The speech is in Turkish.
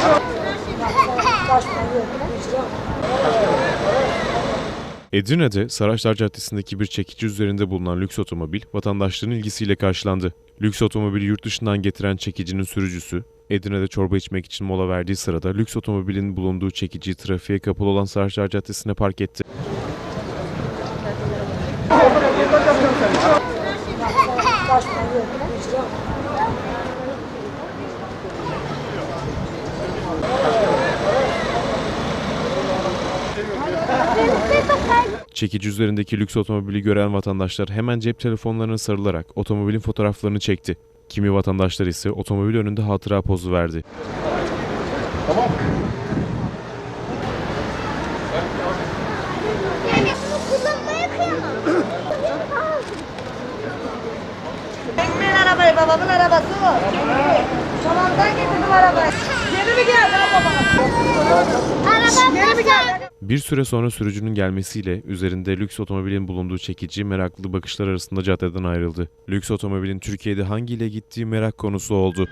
Edirne'de Saraçlar Caddesi'ndeki bir çekici üzerinde bulunan lüks otomobil vatandaşların ilgisiyle karşılandı. Lüks otomobili yurt dışından getiren çekicinin sürücüsü, Edirne'de çorba içmek için mola verdiği sırada lüks otomobilin bulunduğu çekiciyi trafiğe kapalı olan Saraçlar Caddesi'ne park etti. Çekici üzerindeki lüks otomobili gören vatandaşlar hemen cep telefonlarına sarılarak otomobilin fotoğraflarını çekti. Kimi vatandaşlar ise otomobil önünde hatıra pozu verdi. Ekmeğin arabayı babamın arabası o. Çalandan getirdim arabayı. Yeni mi geldi babam? Bir süre sonra sürücünün gelmesiyle üzerinde lüks otomobilin bulunduğu çekici meraklı bakışlar arasında caddeden ayrıldı. Lüks otomobilin Türkiye'de hangiyle gittiği merak konusu oldu.